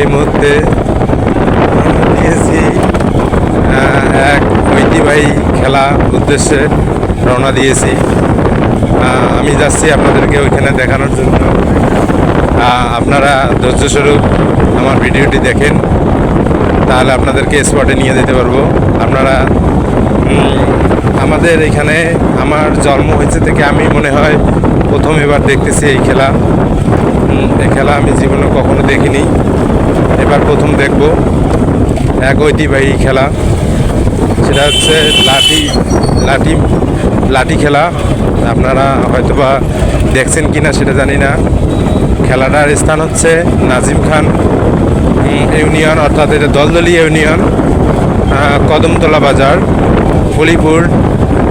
এই মুহূর্তে দিয়েছি এক ঐতিহ্যবাহী খেলা উদ্দেশ্যে রওনা দিয়েছি। আমি যাচ্ছি আপনাদেরকে ওইখানে দেখানোর জন্য। আপনারা ধৈর্যস্বরূপ আমার ভিডিওটি দেখেন, তাহলে আপনাদেরকে স্পটে নিয়ে যেতে পারব। আপনারা আমাদের এখানে আমার জন্ম হয়েছে থেকে আমি মনে হয় প্রথম এবার দেখতেছি এই খেলা। এই খেলা আমি জীবনে কখনো দেখিনি। এবার প্রথম দেখব এক ঐতিহ্যবাহী খেলা। সেটা হচ্ছে লাঠি লাঠি লাঠি খেলা। আপনারা হয়তোবা দেখছেন কি না সেটা জানি না। খেলাটার স্থান হচ্ছে নাজিম খান ইউনিয়ন, অর্থাৎ এটা দলদলি ইউনিয়ন কদমতলা বাজার, ফলিপুর,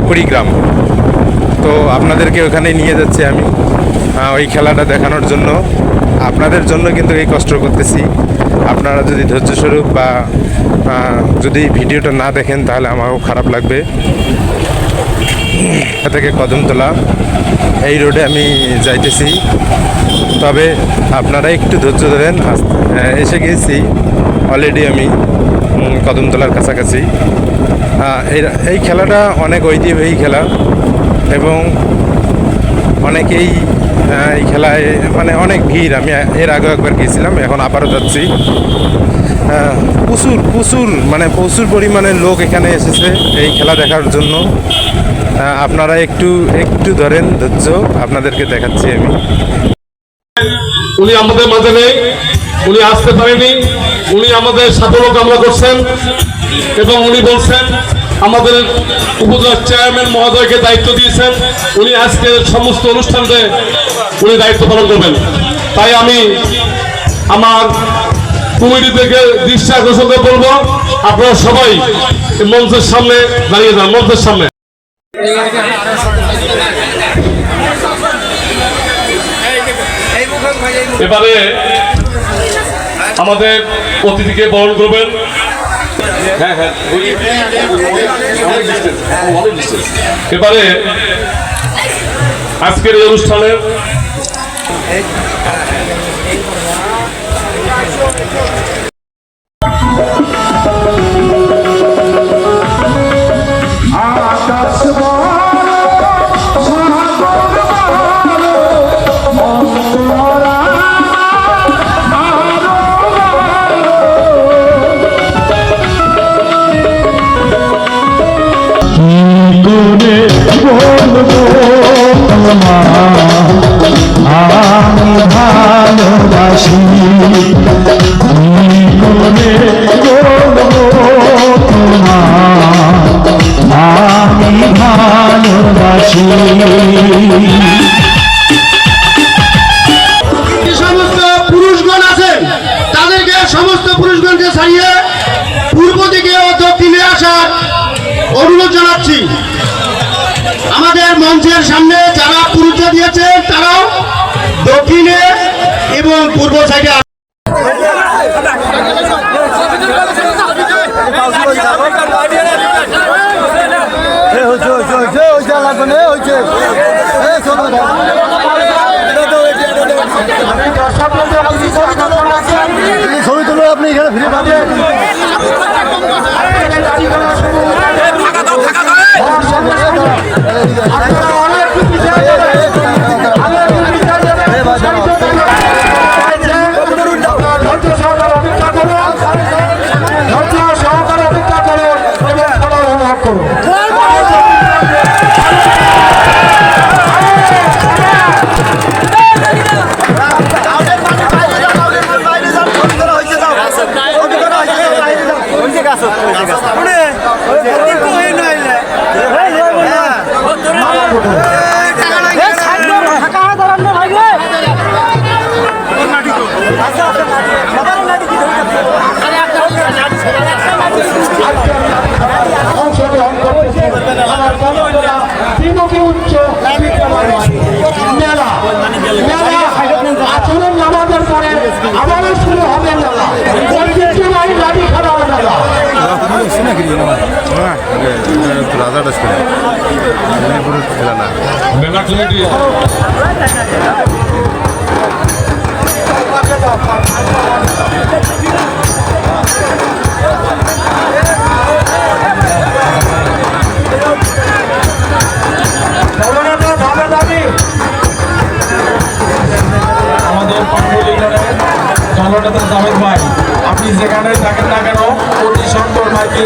কুড়িগ্রাম। তো আপনাদেরকে ওখানে নিয়ে যাচ্ছি আমি ওই খেলাটা দেখানোর জন্য। আপনাদের জন্য কিন্তু এই কষ্ট করতেছি। আপনারা যদি ধৈর্যস্বরূপ বা যদি ভিডিওটা না দেখেন, তাহলে আমারও খারাপ লাগবে। থেকে কদমতলা এই রোডে আমি যাইতেছি। তবে আপনারা একটু ধৈর্য ধরেন। এসে গেছি। অলরেডি আমি কদমতলার কাছাকাছি। এই খেলাটা অনেক ঐতিহ্যবাহী খেলা এবং অনেকেই এই খেলায় মানে অনেক ভিড়। আমি এর আগে একবার গিয়েছিলাম এখন আবারও যাচ্ছি। আহ, প্রচুর প্রচুর মানে প্রচুর পরিমাণে লোক এখানে এসেছে এই খেলা দেখার জন্য। আহ, আপনারা একটু একটু ধরেন ধৈর্য আপনাদেরকে দেখাচ্ছি আমি। উনি আমাদের মাঝে নেই উনি আসতে পারেনি উনি আমাদের সাফল্য কামনা করছেন এবং উনি বলছেন আমাদের উপজেলা চেয়ারম্যান মহোদয়কে দায়িত্ব দিয়েছেন। উনি আজকে সমস্ত অনুষ্ঠানকে উনি দায়িত্ব পালন করবেন। তাই আমি আমার কমিটি থেকে দৃষ্টি আকর্ষণ করে বলব, আপনারা সবাই মঞ্চের সামনে দাঁড়িয়ে যান, মঞ্চের সামনে। এবারে আমাদের অতিথিকে বরণ করবেন। হ্যাঁ হ্যাঁ। এবারে আজকের এই অনুষ্ঠানে Come on. এবং পূর্ব সাইডে আস- খেলাটা ছিল। মেদিনীপুরের খেলা না আমাদের দলনেতা জাভেদ ভাই, আপনি যেখানে থাকেন না কেন, অতি সুন্দর ভাইকে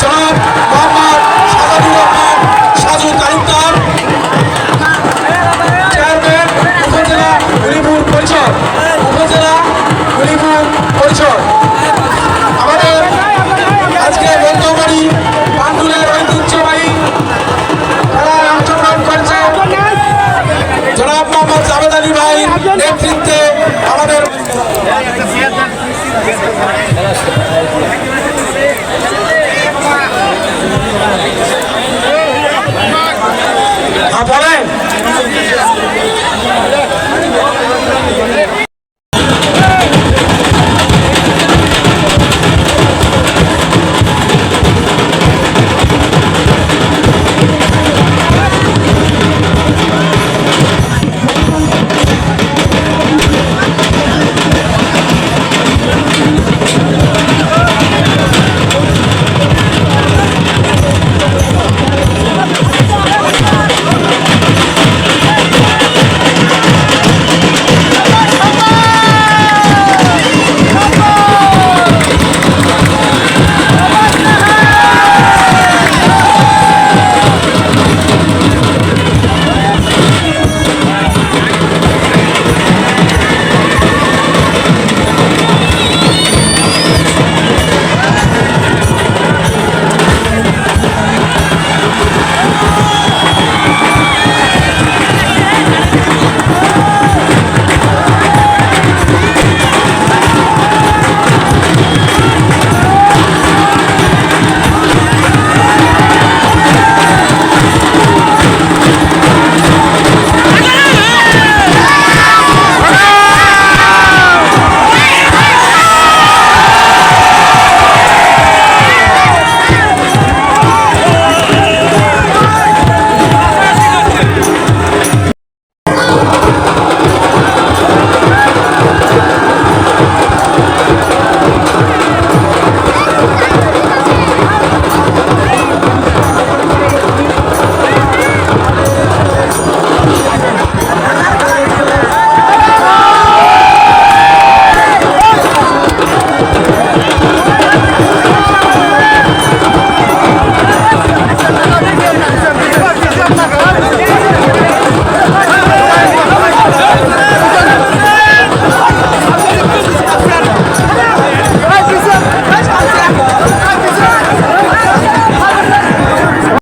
নেতৃত্বে আমাদের বলেন।